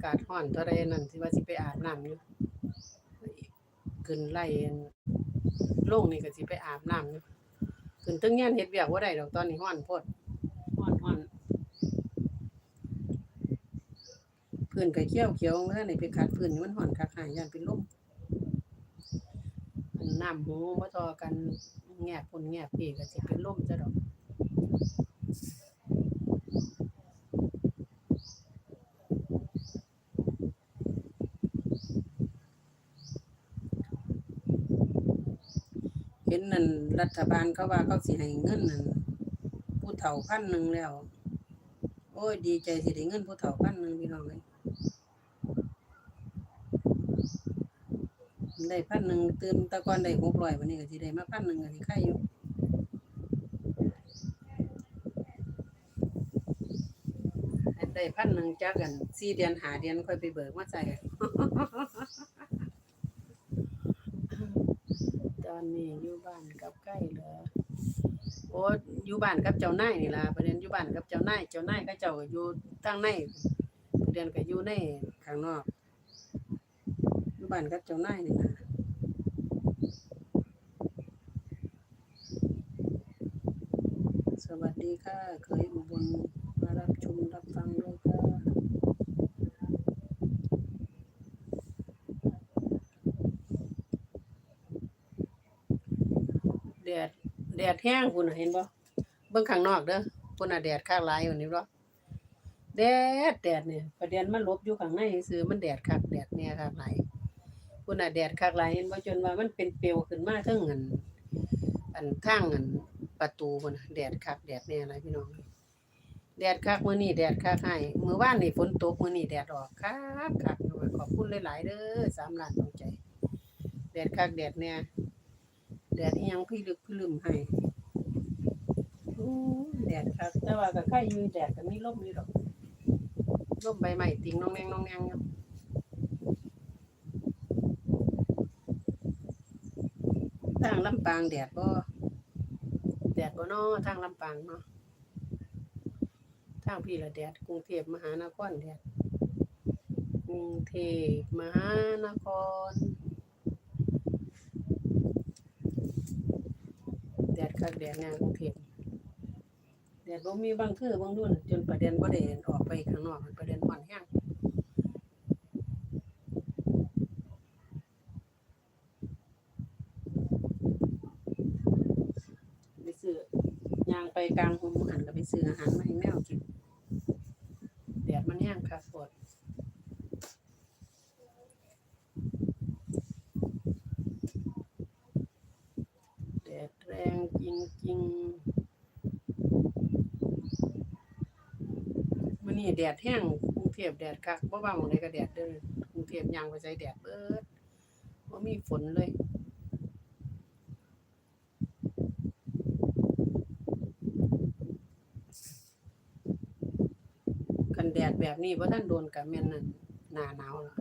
ากาศร้อนเท่าใดนั่นสิว่าสิไปอาบน้ำอยู่ขึ้นไล่อันลงนี่ก็สิไปอาบน้ำอยู่ขึ้นตึงงานเฮ็ดเวียกบ่ได้ดอกตอนนี้ร้อนโพดร้อนร้อนพื้นก็เขียวเขียวเมื่อนี่ไปขัดพื้นนี่มันร้อนคักหายย่านเป็นลมอันน้ำหูบ่ทอกันแงบพุ่นแงบพี่ก็สิเป็นลมซะดอก เห็นนั่นรัฐบาลเขาว่าเขาสิให้เงินนั่นผู้เฒ่าพันหนึ่งแล้ว โอ้ยดีใจสิได้เงินผู้เฒ่าพันหนึ่งพี่น้องเลยได้พันหนึ่งตื่นตะกอนได้หกร้อยวันนี้ก็สิได้มาพันหนึ่งก็สิใครอยู่ได้พันหนึ่งจากกันสี่เดือนหาเดือนค่อยไปเบิกมาใส่ ต อนนี้อยู่บ้านกับใกล้เหรอโอ้อยู่บ้านกับเจ้านายนี่ล่ะประเด็นอยู่บ้านกับเจ้านายเจ้านายก็เจ้าก็อยู่ทางในประเด็นก็อยู่ในข้างนอกอยู่บ้านกับเจ้านายนี่ล่ะสวัสดีค่ะเคยอุบลมารับชมรับฟังด้วยค่ะแดดแดดแห้งพุ่นน่ะเห็นบ่เบิ่งข้างนอกเด้อพุ่นน่ะแดดข้างหลายอยู่นี่บ่แดดแดดเนี่ยประเด็นมันลบอยู่ข้างในซื่อมันแดดคักแดดเนี่ยคักหลายพุ่นน่ะแดดคักหลายเห็นบ่จนว่ามันเป็นเปลวขึ้นมาทั้งอันอันทางอันประตูพุ่นน่ะแดดคักแดดเนี่ยหลายพี่น้องแดดคักมื้อนี้แดดคักให้มื้อวานนี่ฝนตกมื้อนี้แดดออกคักคักขอบคุณหลายๆเด้อสามล้านดวงใจแดดคักแดดเนี่ย แดดยังพี่ลึกพี่ลืมให้แดดคักแต่ว่าก็ใครอยู่แดดก็มีลมอยู่ดอกลมใบไม้ติงน้องแนงน้องแนงอยู่ทางลำปางแดดบ่แดดบ่นาะทางลำปางเนาะทางพี่ละแดดกรุงเทพมหานครแดดกรุงเทพมหานคร แดดคักแดดแนวกรุงเทพแดดบ่มีบางคือบางดุนจนประเด็นบ่ได้ออกไปข้างนอกประเด็นฮ้อนแฮงไปซื้อยางไปกลางหุมหันก็ไปซื้ออาหารมาให้แมวกินแดดมันแห้งค่ะปวด แรงจริงๆมันนี่แดดแห้งกรุงเทพแดดคักบ่ว่าหม้องใดก็แดดเด้อกรุงเทพย่างไปใส่แดดเบิดบ่มีฝนเลยกันแดดแบบนี้บ่ทันโดนกับแม่นนั่นหนาหนาวแล้ว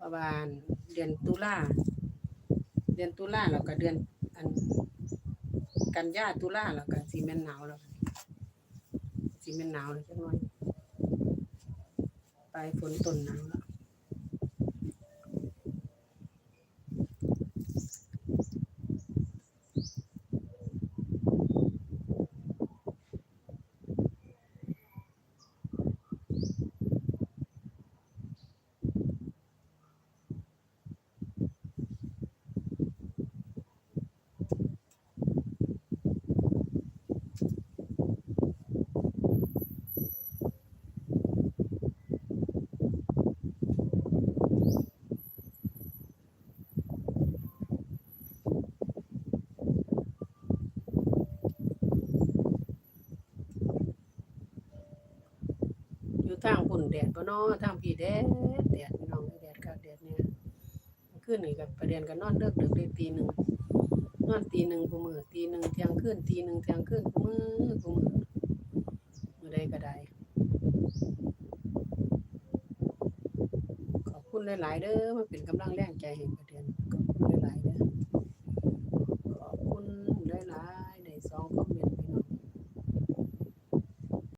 ประมาณเดือนตุลาเดือนตุลาแล้วก็เดือน อันกันยาตุลาแล้วกันสีแม่นหนาวแล้วสีแม่นหนาวแล้วจักหน่อยปฝนต้นหนาวแล้ว อยู่ทางพุ่นแดดบ่เนาะทางพี่แดดแดดพี่น้องแดดคักแดดเนี่ยคืนนี้ก็ประเด็นก็นนอนเลิกดึกได้ตีหนึ่งนอนตีหนึ่งกูมือตีหนึ่งเที่ยงคืนตีหนึ่งเที่ยงคืนกูมือกูมือมือใดก็ได้ขอบคุณหลาย ๆ เด้อมาเป็นกำลังแรงใจให้กัน